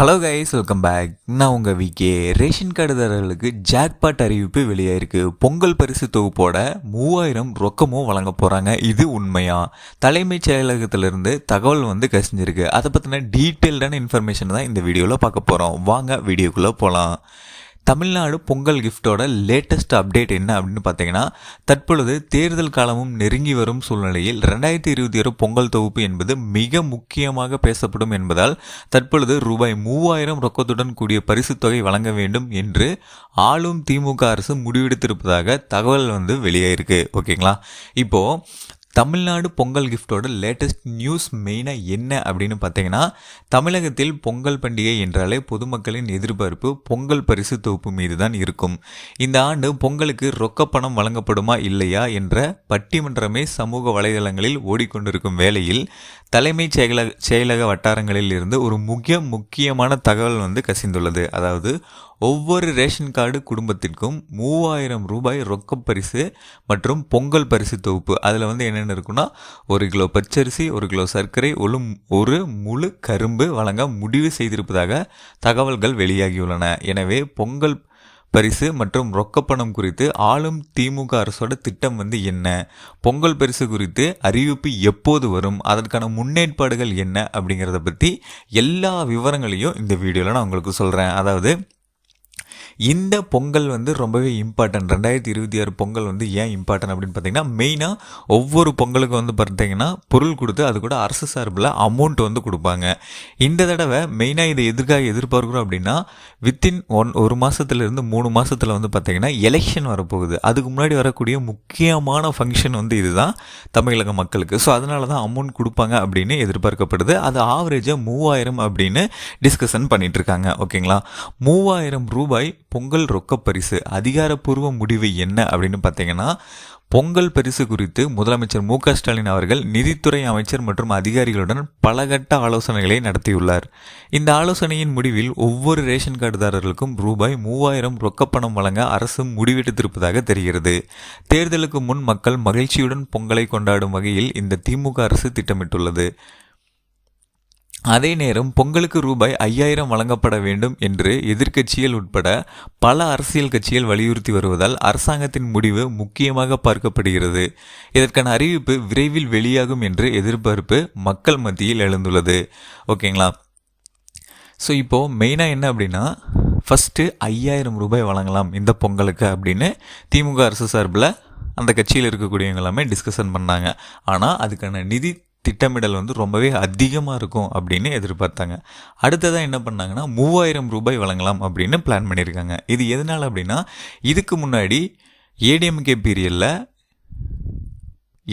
Hello guys welcome back நான் உங்கள் VK ration கார்டுதாரர்களுக்கு jackpot அறிவிப்பு வெளியாயிருக்கு. பொங்கல் பரிசு தொகுப்போட மூவாயிரம் ரொக்கமும் வழங்க போகிறாங்க இது உண்மையா? தலைமைச் செயலகத்திலிருந்து தகவல் வந்து கசிஞ்சிருக்கு. அதை பற்றின டீட்டெயில்டான இன்ஃபர்மேஷன் தான் இந்த வீடியோவில் பார்க்க போகிறோம் வாங்க வீடியோக்குள்ளே போகலாம் தமிழ்நாடு பொங்கல் கிஃப்டோட லேட்டஸ்ட் அப்டேட் என்ன அப்படின்னு பார்த்தீங்கன்னா தற்பொழுது தேர்தல் காலமும் நெருங்கி வரும் சூழ்நிலையில் ரெண்டாயிரத்தி இருபத்தி ஆறு பொங்கல் தொகுப்பு என்பது மிக முக்கியமாக பேசப்படும் என்பதால் தற்பொழுது ரூபாய் மூவாயிரம் ரொக்கத்துடன் கூடிய பரிசுத் தொகை வழங்க வேண்டும் என்று ஆளும் திமுக அரசு முடிவெடுத்திருப்பதாக தகவல் வந்து வெளியாயிருக்கு. ஓகேங்களா? இப்போது தமிழ்நாடு பொங்கல் கிஃப்டோட லேட்டஸ்ட் நியூஸ் மெயினாக என்ன அப்படின்னு பார்த்தீங்கன்னா தமிழகத்தில் பொங்கல் பண்டிகை என்றாலே பொதுமக்களின் எதிர்பார்ப்பு பொங்கல் பரிசு தொகுப்பு மீது தான் இருக்கும். இந்த ஆண்டு பொங்கலுக்கு ரொக்கப்பணம் வழங்கப்படுமா இல்லையா என்ற பட்டிமன்றமே சமூக வலைதளங்களில் ஓடிக்கொண்டிருக்கும் வேளையில் தலைமைச் செயலக செயலக வட்டாரங்களில் இருந்து ஒரு முக்கிய முக்கியமான தகவல் வந்து கசிந்துள்ளது. அதாவது ஒவ்வொரு ரேஷன் கார்டு குடும்பத்திற்கும் மூவாயிரம் ரூபாய் ரொக்க பரிசு மற்றும் பொங்கல் பரிசு தொகுப்பு. அதில் வந்து என்னென்ன இருக்குன்னா ஒரு கிலோ பச்சரிசி ஒரு கிலோ சர்க்கரை ஒரு ஒரு முழு கரும்பு வழங்க முடிவு செய்திருப்பதாக தகவல்கள் வெளியாகியுள்ளன. எனவே பொங்கல் பரிசு மற்றும் ரொக்கப்பணம் குறித்து ஆளும் திமுக அரசோட திட்டம் வந்து என்ன? பொங்கல் பரிசு குறித்து அறிவிப்பு எப்போது வரும்? அதற்கான முன்னேற்பாடுகள் என்ன? அப்படிங்கிறத பற்றி எல்லா விவரங்களையும் இந்த வீடியோவில் நான் உங்களுக்கு சொல்கிறேன் அதாவது இந்த பொங்கல் வந்து ரொம்பவே இம்பார்ட்டன்ட் ரெண்டாயிரத்தி இருபத்தி ஆறு பொங்கல் வந்து ஏன் இம்பார்ட்டன்ட் அப்படின்னு பார்த்தீங்கன்னா மெயினாக ஒவ்வொரு பொங்கலுக்கும் வந்து பார்த்தீங்கன்னா பொருள் கொடுத்து அது கூட அரசு சார்பில் அமௌண்ட் வந்து கொடுப்பாங்க. இந்த தடவை மெயினாக இதை எதிர்க்காக எதிர்பார்க்குறோம் அப்படின்னா வித்தின் ஒன் ஒரு மாதத்துலேருந்து மூணு மாதத்தில் வந்து பார்த்தீங்கன்னா எலெக்ஷன் வரப்போகுது. அதுக்கு முன்னாடி வரக்கூடிய முக்கியமான ஃபங்க்ஷன் வந்து இதுதான் தமிழக மக்களுக்கு. ஸோ அதனால தான் அமௌண்ட் கொடுப்பாங்க அப்படின்னு எதிர்பார்க்கப்படுது. அது ஆவரேஜாக மூவாயிரம் அப்படின்னு டிஸ்கஷன் பண்ணிகிட்ருக்காங்க இருக்காங்க. ஓகேங்களா மூவாயிரம் ரூபாய் பொங்கல் ரொக்க பரிசு அதிகாரப்பூர்வ முடிவு என்ன அப்படின்னு பார்த்தீங்கன்னா பொங்கல் பரிசு குறித்து முதலமைச்சர் மு ஸ்டாலின் அவர்கள் நிதித்துறை அமைச்சர் மற்றும் அதிகாரிகளுடன் பலகட்ட ஆலோசனைகளை நடத்தியுள்ளார். இந்த ஆலோசனையின் முடிவில் ஒவ்வொரு ரேஷன் கார்டுதாரர்களுக்கும் ரூபாய் மூவாயிரம் ரொக்கப்பணம் வழங்க அரசு முடிவெடுத்திருப்பதாக தெரிகிறது. தேர்தலுக்கு முன் மக்கள் மகிழ்ச்சியுடன் பொங்கலை கொண்டாடும் வகையில் இந்த திமுக அரசு திட்டமிட்டுள்ளது. அதே நேரம் பொங்கலுக்கு ரூபாய் ஐயாயிரம் வழங்கப்பட வேண்டும் என்று எதிர்க்கட்சிகள் உட்பட பல அரசியல் கட்சிகள் வலியுறுத்தி வருவதால் அரசாங்கத்தின் முடிவு முக்கியமாக பார்க்கப்படுகிறது. இதற்கான அறிவிப்பு விரைவில் வெளியாகும் என்று எதிர்பார்ப்பு மக்கள் மத்தியில் எழுந்துள்ளது. ஓகேங்களா? ஸோ இப்போது மெயினாக என்ன அப்படின்னா ஃபஸ்ட்டு ஐயாயிரம் ரூபாய் வழங்கலாம் இந்த பொங்கலுக்கு அப்படின்னு திமுக அரசு சார்பில் அந்த கட்சியில் இருக்கக்கூடியவங்க எல்லாமே டிஸ்கஷன் பண்ணாங்க. ஆனால் அதுக்கான நிதி திட்டமிடல் வந்து ரொம்பவே அதிகமாக இருக்கும் அப்படின்னு எதிர்பார்த்தாங்க. அடுத்ததாக என்ன பண்ணாங்கன்னா மூவாயிரம் ரூபாய் வழங்கலாம் அப்படின்னு பிளான் பண்ணியிருக்காங்க. இது எதனால் அப்படின்னா இதுக்கு முன்னாடி ஏடிஎம்கே பீரியடில்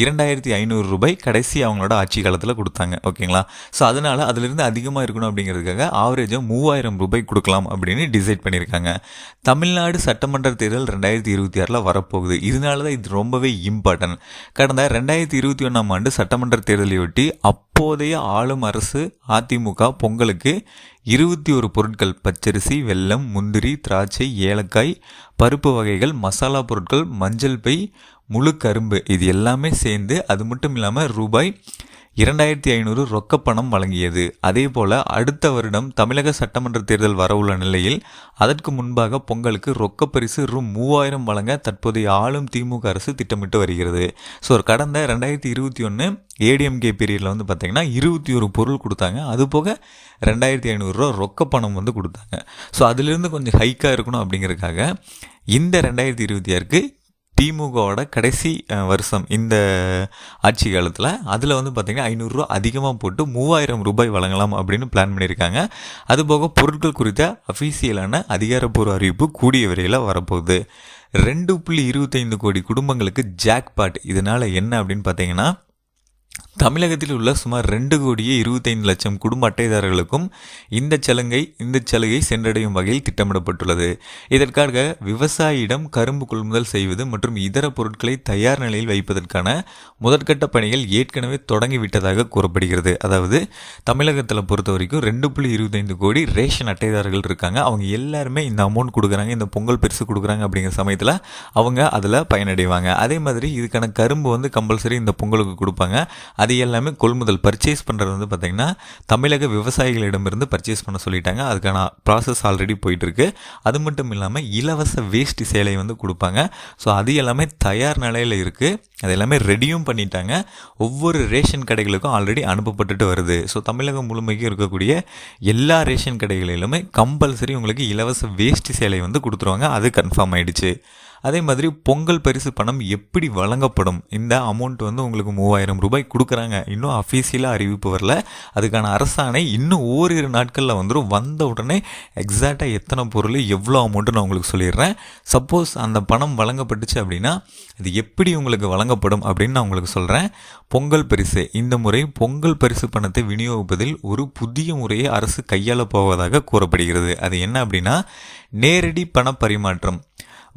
இரண்டாயிரத்தி ஐநூறு ரூபாய் கடைசி அவங்களோட ஆட்சி காலத்தில் கொடுத்தாங்க ஓகேங்களா? ஸோ அதனால் அதிலிருந்து அதிகமாக இருக்கணும் அப்படிங்கிறதுக்காக ஆவரேஜாக மூவாயிரம் ரூபாய் கொடுக்கலாம் அப்படின்னு டிசைட் பண்ணியிருக்காங்க. தமிழ்நாடு சட்டமன்ற தேர்தல் ரெண்டாயிரத்தி இருபத்தி ஆறில் வரப்போகுது. இதனால தான் இது ரொம்பவே இம்பார்ட்டன்ட் கடந்த ரெண்டாயிரத்தி இருபத்தி ஒன்றாம் ஆண்டு சட்டமன்ற தேர்தலையொட்டி அப்போதைய ஆளும் அரசு அதிமுக பொங்கலுக்கு இருபத்தி ஒரு பொருட்கள் பச்சரிசி வெல்லம் முந்திரி திராட்சை ஏலக்காய் பருப்பு வகைகள் மசாலா பொருட்கள் மஞ்சள் பை முழு கரும்பு. இது எல்லாமே சேர்ந்து அது மட்டும் இல்லாமல் ரூபாய் இரண்டாயிரத்தி ஐநூறு ரொக்கப்பணம் வழங்கியது. அதேபோல அடுத்த வருடம் தமிழக சட்டமன்ற தேர்தல் வரவுள்ள நிலையில் அதற்கு முன்பாக பொங்கலுக்கு ரொக்க பரிசு ரூ மூவாயிரம் வழங்க தற்போதைய ஆளும் திமுக அரசு திட்டமிட்டு வருகிறது. ஸோ கடந்த ரெண்டாயிரத்தி இருபத்தி ஒன்று ஏடிஎம்கே பீரியடில் வந்து பார்த்திங்கன்னா இருபத்தி ஒரு பொருள் கொடுத்தாங்க. அது போக ரெண்டாயிரத்தி ஐநூறுரூவா ரொக்க பணம் வந்து கொடுத்தாங்க. ஸோ அதிலிருந்து கொஞ்சம் ஹைக்காக இருக்கணும் அப்படிங்கிறதுக்காக இந்த ரெண்டாயிரத்தி இருபத்தி ஆறுக்கு திமுகவோட கடைசி வருஷம் இந்த ஆட்சி காலத்தில் அதில் வந்து பார்த்திங்கன்னா ஐநூறுரூவா அதிகமாக போட்டு மூவாயிரம் ரூபாய் வழங்கலாம் அப்படின்னு பிளான் பண்ணியிருக்காங்க அதுபோக பொருட்கள் குறித்த அஃபீஷியலான அதிகாரப்பூர்வ அறிவிப்பு கூடிய விரையில் வரப்போகுது. ரெண்டு புள்ளி இருபத்தைந்து கோடி குடும்பங்களுக்கு ஜாக்பாட் இதனால் என்ன அப்படின்னு பார்த்தீங்கன்னா தமிழகத்தில் உள்ள சுமார் ரெண்டு கோடியே இருபத்தைந்து லட்சம் குடும்ப அட்டைதாரர்களுக்கும் இந்த சலுகை இந்த சலுகை சென்றடையும் வகையில் திட்டமிடப்பட்டுள்ளது. இதற்காக விவசாயியிடம் கரும்பு கொள்முதல் செய்வது மற்றும் இதர பொருட்களை தயார் நிலையில் வைப்பதற்கான முதற்கட்ட பணிகள் ஏற்கனவே தொடங்கிவிட்டதாக கூறப்படுகிறது. அதாவது தமிழகத்தில் பொறுத்த வரைக்கும் ரெண்டு புள்ளி இருபத்தைந்து கோடி ரேஷன் அட்டைதாரர்கள் இருக்காங்க. அவங்க எல்லாருமே இந்த அமௌண்ட் கொடுக்குறாங்க இந்த பொங்கல் பெருசு கொடுக்குறாங்க அப்படிங்கிற சமயத்தில் அவங்க அதில் பயனடைவாங்க. அதே மாதிரி இதுக்கான கரும்பு வந்து கம்பல்சரி இந்த பொங்கலுக்கு கொடுப்பாங்க. அது எல்லாமே கொள்முதல் பர்ச்சேஸ் பண்ணுறது வந்து பார்த்திங்கன்னா தமிழக விவசாயிகளிடமிருந்து பர்ச்சேஸ் பண்ண சொல்லிட்டாங்க. அதுக்கான ப்ராசஸ் ஆல்ரெடி போயிட்டுருக்கு. அது மட்டும் இல்லாமல் இலவச வேஷ்டி சேலை வந்து கொடுப்பாங்க. ஸோ அது எல்லாமே தயார் நிலையில் இருக்குது அது எல்லாமே ரெடியும் பண்ணிட்டாங்க. ஒவ்வொரு ரேஷன் கடைகளுக்கும் ஆல்ரெடி அனுப்பப்பட்டுட்டு வருது. ஸோ தமிழகம் முழுமைக்கும் இருக்கக்கூடிய எல்லா ரேஷன் கடைகளிலுமே கம்பல்சரி உங்களுக்கு இலவச வேஷ்டி சேலை வந்து கொடுத்துருவாங்க. அது கன்ஃபார்ம் ஆயிடுச்சு. அதே மாதிரி பொங்கல் பரிசு பணம் எப்படி வழங்கப்படும்? இந்த அமௌண்ட் வந்து உங்களுக்கு மூவாயிரம் ரூபாய் கொடுக்குறாங்க. இன்னும் அஃபீஷியலாக அறிவிப்பு வரல. அதுக்கான அரசாணை இன்னும் ஓரிரு நாட்களில் வந்துடும் வந்த உடனே எக்ஸாக்டாக எத்தனை பொருள் எவ்வளோ அமௌண்ட்டு நான் உங்களுக்கு சொல்லிடுறேன். சப்போஸ் அந்த பணம் வழங்கப்பட்டுச்சு அப்படின்னா இது எப்படி உங்களுக்கு வழங்கப்படும் அப்படின்னு நான் உங்களுக்கு சொல்கிறேன் பொங்கல் பரிசு. இந்த முறை பொங்கல் பரிசு பணத்தை விநியோகிப்பதில் ஒரு புதிய முறையை அரசு கையாள போவதாக கூறப்படுகிறது. அது என்ன அப்படின்னா நேரடி பண பரிமாற்றம்.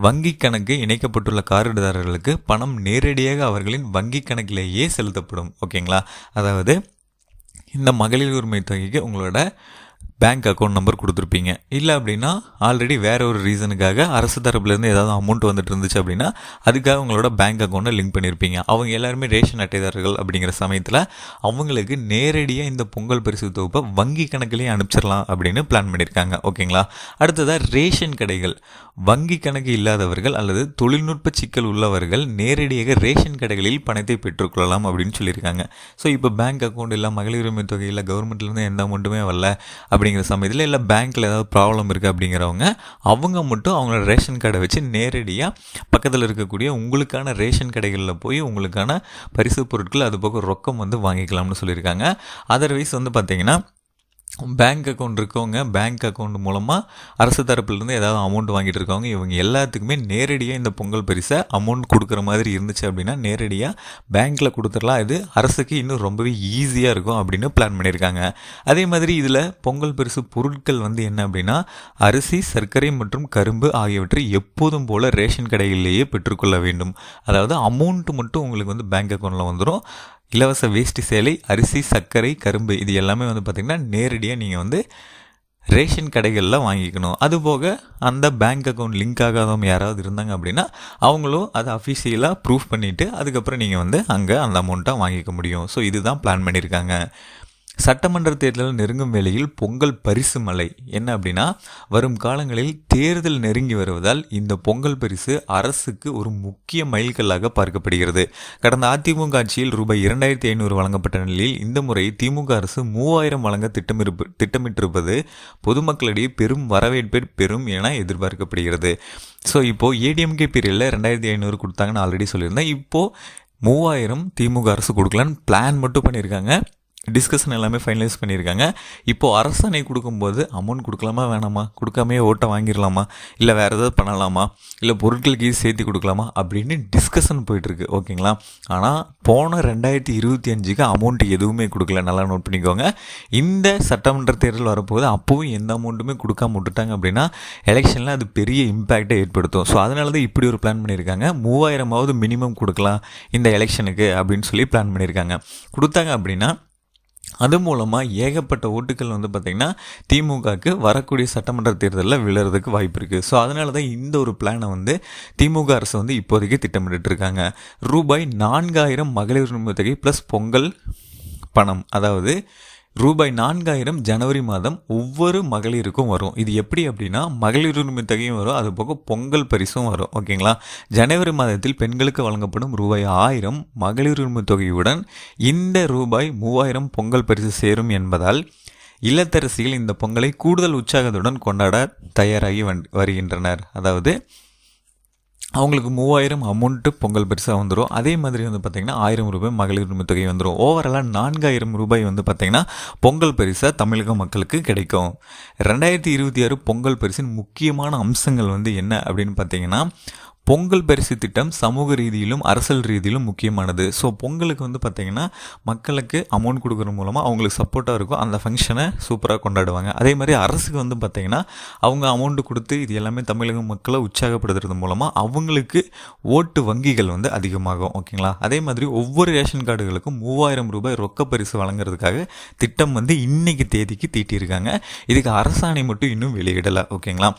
வங்கிக் கணக்கு இணைக்கப்பட்டுள்ள கார்டுதாரர்களுக்கு பணம் நேரடியாக அவர்களின் வங்கிக் கணக்கிலேயே செலுத்தப்படும் ஓகேங்களா அதாவது இந்த மகளிர் உரிமை தொகைக்கு உங்களோட பேங்க் அக்கௌண்ட் நம்பர் கொடுத்துருப்பீங்க. இல்லை அப்படின்னா ஆல்ரெடி வேற ஒரு ரீசனுக்காக அரசு தரப்புலேருந்து ஏதாவது அமௌண்ட் வந்துட்டு இருந்துச்சு அப்படின்னா அதுக்காக உங்களோட பேங்க் அக்கௌண்ட்டை லிங்க் பண்ணியிருப்பீங்க அவங்க எல்லாருமே ரேஷன் அட்டைதாரர்கள் அப்படிங்கிற சமயத்தில் அவங்களுக்கு நேரடியாக இந்த பொங்கல் பரிசு தொகுப்பை வங்கி கணக்குலேயே அனுப்பிச்சிடலாம் அப்படின்னு பிளான் பண்ணியிருக்காங்க ஓகேங்களா? அடுத்ததாக ரேஷன் கடைகள். வங்கி கணக்கு இல்லாதவர்கள் அல்லது தொழில்நுட்ப சிக்கல் உள்ளவர்கள் நேரடியாக ரேஷன் கடைகளில் பணத்தை பெற்றுக்கொள்ளலாம் அப்படின்னு சொல்லியிருக்காங்க. ஸோ இப்போ பேங்க் அக்கௌண்ட் இல்லை மகளிர் உரிமை தொகை இல்லை கவர்மெண்ட்லேருந்து எந்த அமௌண்ட்டுமே வரல அப்படிங்கிற சமயத்தில் இல்லை பேங்க்கில் ஏதாவது ப்ராப்ளம் இருக்குது அப்படிங்கிறவங்க அவங்க மட்டும் அவங்களோட ரேஷன் கார்டை வச்சு நேரடியாக பக்கத்தில் இருக்கக்கூடிய உங்களுக்கான ரேஷன் கடைகளில் போய் உங்களுக்கான பரிசு பொருட்கள் அது போக ரொக்கம் வந்து வாங்கிக்கலாம்னு சொல்லியிருக்காங்க. அதர்வைஸ் வந்து பார்த்தீங்கன்னா பேங்க் அக்கௌண்ட் இருக்கவங்க பேங்க் அக்கௌண்ட் மூலமாக அரசு தரப்புலேருந்து ஏதாவது அமௌண்ட் வாங்கிட்டு இருக்கவங்க இவங்க எல்லாத்துக்குமே நேரடியாக இந்த பொங்கல் பரிசை அமௌண்ட் கொடுக்குற மாதிரி இருந்துச்சு அப்படின்னா நேரடியாக பேங்க்கில் கொடுத்துடலாம். இது அரசுக்கு இன்னும் ரொம்பவே ஈஸியாக இருக்கும் அப்படின்னு பிளான் பண்ணியிருக்காங்க. அதே மாதிரி இதில் பொங்கல் பரிசு பொருட்கள் வந்து என்ன அப்படின்னா அரிசி சர்க்கரை மற்றும் கரும்பு ஆகியவற்றை எப்போதும் போல் ரேஷன் கடைகளிலேயே பெற்றுக்கொள்ள வேண்டும். அதாவது அமௌண்ட் மட்டும் உங்களுக்கு வந்து பேங்க் அக்கௌண்ட்டில் வந்துடும் இலவச வேஷ்டி சேலை அரிசி சர்க்கரை கரும்பு இது எல்லாமே வந்து பார்த்திங்கன்னா நேரடியாக நீங்கள் வந்து ரேஷன் கடைகளில் வாங்கிக்கணும். அதுபோக அந்த பேங்க் அக்கௌண்ட் லிங்க் ஆகாதவங்க யாராவது இருந்தாங்க அப்படின்னா அவங்களும் அதை அஃபிஷியலாக ப்ரூஃப் பண்ணிவிட்டு அதுக்கப்புறம் நீங்கள் வந்து அங்கே அந்த அமௌண்ட்டாக வாங்கிக்க முடியும். ஸோ இதுதான் பிளான் பண்ணியிருக்காங்க சட்டமன்ற தேர்தல் நெருங்கும் வேளையில் பொங்கல் பரிசு மலை என்ன அப்படின்னா வரும் காலங்களில் தேர்தல் நெருங்கி வருவதால் இந்த பொங்கல் பரிசு அரசுக்கு ஒரு முக்கிய மைல்கல்லாக பார்க்கப்படுகிறது. கடந்த அதிமுக ஆட்சியில் ரூபாய் இரண்டாயிரத்தி ஐநூறு வழங்கப்பட்ட நிலையில் இந்த முறை திமுக அரசு மூவாயிரம் வழங்க திட்டமிருப்பு திட்டமிட்டிருப்பது பொதுமக்களிடையே பெரும் வரவேற்பை பெறும் என எதிர்பார்க்கப்படுகிறது. ஸோ இப்போது ஏடிஎம்கே பீரியடில் ரெண்டாயிரத்தி ஐநூறு கொடுத்தாங்கன்னு ஆல்ரெடி சொல்லியிருந்தேன். இப்போது மூவாயிரம் திமுக அரசு கொடுக்கலான்னு பிளான் மட்டும் பண்ணியிருக்காங்க. டிஸ்கஷன் எல்லாமே ஃபைனலைஸ் பண்ணியிருக்காங்க. இப்போது அரசாணை கொடுக்கும்போது அமௌண்ட் கொடுக்கலாமா வேணாமா? கொடுக்காமையே ஓட்டை வாங்கிடலாமா? இல்லை வேறு ஏதாவது பண்ணலாமா? இல்லை பொருட்களுக்கு இது சேர்த்து கொடுக்கலாமா? அப்படின்னு டிஸ்கஷன் போயிட்டுருக்கு ஓகேங்களா? ஆனால் போன ரெண்டாயிரத்தி இருபத்தி அஞ்சுக்கு அமௌண்ட் எதுவுமே கொடுக்கல. நல்லா நோட் பண்ணிக்கோங்க. இந்த சட்டமன்ற தேர்தல் வரப்போது அப்போவும் எந்த அமௌண்ட்டுமே கொடுக்காம விட்டுட்டாங்க அப்படின்னா எலெக்ஷனில் அது பெரிய இம்பேக்டை ஏற்படுத்தும். ஸோ அதனால தான் இப்படி ஒரு பிளான் பண்ணியிருக்காங்க. மூவாயிரமாவது மினிமம் கொடுக்கலாம் இந்த எலெக்ஷனுக்கு அப்படின்னு சொல்லி பிளான் பண்ணியிருக்காங்க. கொடுத்தாங்க அப்படின்னா அது மூலமாக ஏகப்பட்ட ஓட்டுகள் வந்து பார்த்திங்கன்னா திமுகவுக்கு வரக்கூடிய சட்டமன்ற தேர்தலில் விழுறதுக்கு வாய்ப்பு இருக்குது ஸோ அதனால தான் இந்த ஒரு பிளானை வந்து திமுக அரசு வந்து இப்போதைக்கு திட்டமிட்டு இருக்காங்க ரூபாய் நான்காயிரம் மகளிர் உரிமை தொகை ப்ளஸ் பொங்கல் பணம். அதாவது ரூபாய் நான்காயிரம் ஜனவரி மாதம் ஒவ்வொரு மகளிருக்கும் வரும். இது எப்படி அப்படின்னா மகளிர் உரிமை தொகையும் வரும் அது போக பொங்கல் பரிசும் வரும். ஓகேங்களா? ஜனவரி மாதத்தில் பெண்களுக்கு வழங்கப்படும் ரூபாய் ஆயிரம் மகளிர் உரிமை தொகையுடன் இந்த ரூபாய் மூவாயிரம் பொங்கல் பரிசு சேரும் என்பதால் இல்லத்தரசிகள் இந்த பொங்கலை கூடுதல் உற்சாகத்துடன் கொண்டாட தயாராகி வந் வருகின்றனர். அதாவது அவங்களுக்கு மூவாயிரம் அமௌண்ட்டு பொங்கல் பரிசாக வந்துடும் அதே மாதிரி வந்து பார்த்திங்கன்னா ஆயிரம் ரூபாய் மகளிர் உரிமை தொகை வந்துடும் ஓவராலாக நான்காயிரம் ரூபாய் வந்து பார்த்திங்கன்னா பொங்கல் பரிசாக தமிழக மக்களுக்கு கிடைக்கும். ரெண்டாயிரத்தி இருபத்தி ஆறு பொங்கல் பரிசின் முக்கியமான அம்சங்கள் வந்து என்ன அப்படின்னு பார்த்தீங்கன்னா பொங்கல் பரிசு திட்டம் சமூக ரீதியிலும் அரசியல் ரீதியிலும் முக்கியமானது. ஸோ பொங்கலுக்கு வந்து பார்த்திங்கன்னா மக்களுக்கு அமௌண்ட் கொடுக்குற மூலமாக அவங்களுக்கு சப்போர்ட்டாக இருக்கும். அந்த ஃபங்க்ஷனை சூப்பராக கொண்டாடுவாங்க. அதே மாதிரி அரசுக்கு வந்து பார்த்திங்கன்னா அவங்க அமௌண்ட்டு கொடுத்து இது எல்லாமே தமிழக மக்களை உற்சாகப்படுத்துறது மூலமாக அவங்களுக்கு ஓட்டு வங்கிகள் வந்து அதிகமாகும். ஓகேங்களா? அதே மாதிரி ஒவ்வொரு ரேஷன் கார்டுகளுக்கும் மூவாயிரம் ரூபாய் ரொக்க பரிசு வழங்குறதுக்காக திட்டம் வந்து இன்னைக்கு தேதிக்கு தீட்டியிருக்காங்க. இதுக்கு அரசாணை மட்டும் இன்னும் வெளியிடலை. ஓகேங்களா?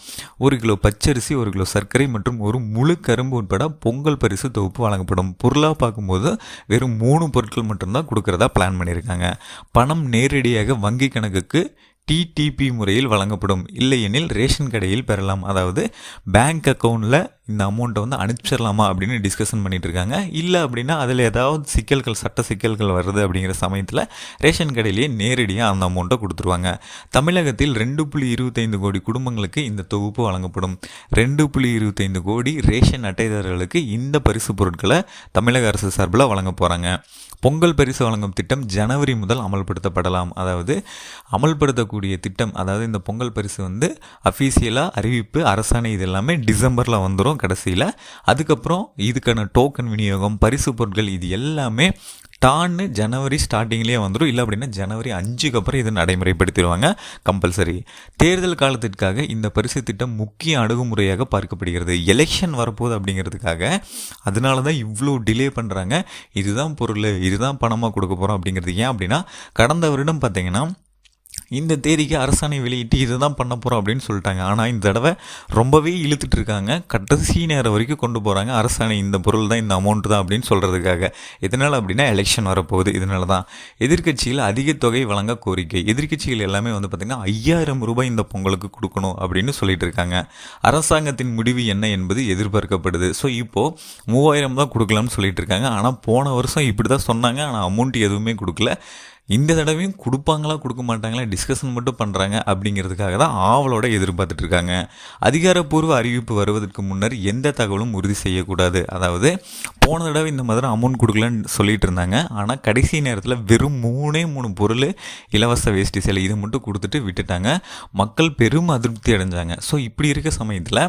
ஒரு கிலோ பச்சரிசி ஒரு கிலோ சர்க்கரை மற்றும் ஒரு முழு கரும்பு உட்பட பொங்கல் பரிசு தொகுப்பு வழங்கப்படும். பொருளாக பார்க்கும்போது வெறும் மூணு பொருட்கள் மட்டும்தான் கொடுக்கறதா பிளான் பண்ணியிருக்காங்க. பணம் நேரடியாக வங்கி கணக்குக்கு டிடிபி முறையில் வழங்கப்படும். இல்லையெனில் ரேஷன் கடையில் பெறலாம். அதாவது பேங்க் அக்கௌண்ட்டில் இந்த அமௌண்ட்டை வந்து அனுப்பிச்சிடலாமா அப்படின்னு டிஸ்கஷன் பண்ணிட்டு இருக்காங்க இல்லை அப்படின்னா அதில் ஏதாவது சிக்கல்கள் சட்ட சிக்கல்கள் வருது அப்படிங்கிற சமயத்தில் ரேஷன் கடையிலேயே நேரடியாக அந்த அமௌண்ட்டை கொடுத்துருவாங்க. தமிழகத்தில் ரெண்டு புள்ளி இருபத்தைந்து கோடி குடும்பங்களுக்கு இந்த தொகுப்பு வழங்கப்படும். ரெண்டு புள்ளி இருபத்தைந்து கோடி ரேஷன் அட்டைதாரர்களுக்கு இந்த பரிசு பொருட்களை தமிழக அரசு சார்பில் வழங்க போகிறாங்க பொங்கல் பரிசு வழங்கும் திட்டம் ஜனவரி முதல் அமல்படுத்தப்படலாம். அதாவது அமல்படுத்தக்கூடிய திட்டம் அதாவது இந்த பொங்கல் பரிசு வந்து அஃபீஷியலாக அறிவிப்பு அரசாணை இது எல்லாமே டிசம்பரில் வந்துடும் கடைசியில் அதுக்கப்புறம் இதுக்கான டோக்கன் விநியோகம் பரிசு பொருட்கள் இது எல்லாமே டான்னு ஜனவரி ஸ்டார்டிங்லேயே வந்துடும் இல்லை அப்படின்னா ஜனவரி அஞ்சுக்கு அப்புறம் இதை நடைமுறைப்படுத்திடுவாங்க கம்பல்சரி தேர்தல் காலத்திற்காக இந்த பரிசு திட்டம் முக்கிய அணுகுமுறையாக பார்க்கப்படுகிறது. எலெக்ஷன் வரப்போகுது அப்படிங்கிறதுக்காக அதனால தான் இவ்வளோ டிலே பண்ணுறாங்க இதுதான் பொருள் இதுதான் பணமாக கொடுக்க போகிறோம் அப்படிங்கிறது ஏன் அப்படின்னா கடந்த வருடம் பார்த்திங்கன்னா இந்த தேதிக்கு அரசாணை வெளியிட்டு இதை தான் பண்ண போகிறோம் அப்படின்னு சொல்லிட்டாங்க. ஆனால் இந்த தடவை ரொம்பவே இழுத்துட்டு இருக்காங்க. கடைசி நேரம் வரைக்கும் கொண்டு போகிறாங்க அரசாணை இந்த பொருள் தான் இந்த அமௌண்ட் தான் அப்படின்னு சொல்கிறதுக்காக இதனால் அப்படின்னா எலெக்ஷன் வரப்போகுது. இதனால தான் எதிர்கட்சியில் அதிக தொகை வழங்க கோரிக்கை. எதிர்க்கட்சிகள் எல்லாமே வந்து பார்த்திங்கன்னா ஐயாயிரம் ரூபாய் இந்த பொங்கலுக்கு கொடுக்கணும் அப்படின்னு சொல்லிட்டு இருக்காங்க. அரசாங்கத்தின் முடிவு என்ன என்பது எதிர்பார்க்கப்படுது. ஸோ இப்போது மூவாயிரம் தான் கொடுக்கலாம்னு சொல்லிட்டு இருக்காங்க. ஆனால் போன வருஷம் இப்படி தான் சொன்னாங்க. ஆனால் அமௌண்ட் எதுவுமே கொடுக்கல. இந்த தடவையும் கொடுப்பாங்களா கொடுக்க மாட்டாங்களா டிஸ்கஷன் மட்டும் பண்ணுறாங்க அப்படிங்கிறதுக்காக தான் ஆவலோட எதிர்பார்த்துட்டு இருக்காங்க. அதிகாரப்பூர்வ அறிவிப்பு வருவதற்கு முன்னர் எந்த தகவலும் உறுதி செய்யக்கூடாது. அதாவது போன தடவை இந்த மாதிரி அமௌண்ட் கொடுக்கலன்னு சொல்லிட்டு இருந்தாங்க. ஆனால் கடைசி நேரத்தில் வெறும் மூணே மூணு பொருள் இலவச வேஷ்டி சேலை இது மட்டும் கொடுத்துட்டு விட்டுட்டாங்க. மக்கள் பெரும் அதிருப்தி அடைஞ்சாங்க. ஸோ இப்படி இருக்க சமயத்தில்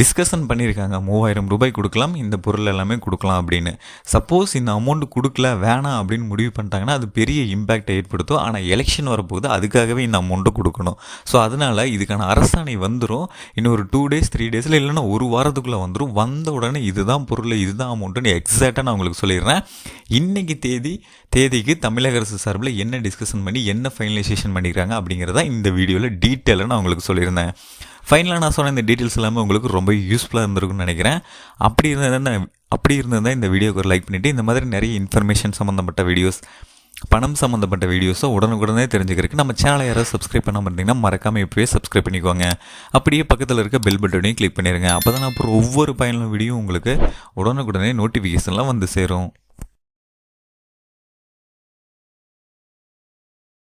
டிஸ்கஷன் பண்ணியிருக்காங்க. மூவாயிரம் ரூபாய் கொடுக்கலாம் இந்த பொருள் எல்லாமே கொடுக்கலாம் அப்படின்னு. சப்போஸ் இந்த அமௌண்ட் கொடுக்கல வேணாம் அப்படின்னு முடிவு பண்ணிட்டாங்கன்னா அது பெரிய இம்பேக்டை ஏற்படுத்தும். ஆனால் எலெக்ஷன் வரப்போகுது அதுக்காகவே இந்த அமௌண்ட்டை கொடுக்கணும். ஸோ அதனால் இதுக்கான அரசாணை வந்துடும் இன்னும் ஒரு டூ டேஸ் த்ரீ டேஸில் இல்லைன்னா ஒரு வாரத்துக்குள்ளே வந்துடும் வந்த உடனே இதுதான் பொருள் இதுதான் அமௌண்ட்டுன்னு எக்ஸாக்டாக நான் உங்களுக்கு சொல்லிடுறேன். இன்றைக்கி தேதி தேதிக்கு தமிழக அரசு சார்பில் என்ன டிஸ்கஷன் பண்ணி என்ன ஃபைனலைசேஷன் பண்ணிக்கிறாங்க அப்படிங்கிறத இந்த வீடியோவில் டீட்டெயிலாக நான் உங்களுக்கு சொல்லியிருந்தேன். ஃபைனலாக நான் சொன்ன இந்த டீட்டெயில்ஸ் எல்லாமே உங்களுக்கு ரொம்ப யூஸ்ஃபுல்லாக இருந்திருக்கும்னு நினைக்கிறேன். அப்படி இருந்தால் அப்படி இருந்தால் இந்த வீடியோக்கு ஒரு லைக் பண்ணிவிட்டு இந்த மாதிரி நிறைய இன்ஃபர்மேஷன் சம்மந்தப்பட்ட வீடியோஸ் பணம் சம்மந்தப்பட்ட வீடியோஸை உடனுக்குடனே தெரிஞ்சுக்கிறதுக்கு நம்ம சேனலை யாராவது சப்ஸ்கிரைப் பண்ண மாட்டீங்கன்னா மறக்காமல் இப்போயே சப்ஸ்கிரைப் பண்ணிக்கோங்க. அப்படியே பக்கத்தில் இருக்க பெல் பட்டனையும் கிளிக் பண்ணிடுங்க அப்போ தான் அப்புறம் ஒவ்வொரு பயனுள்ள வீடியோ உங்களுக்கு உடனுக்குடனே நோட்டிஃபிகேஷன்லாம் வந்து சேரும்.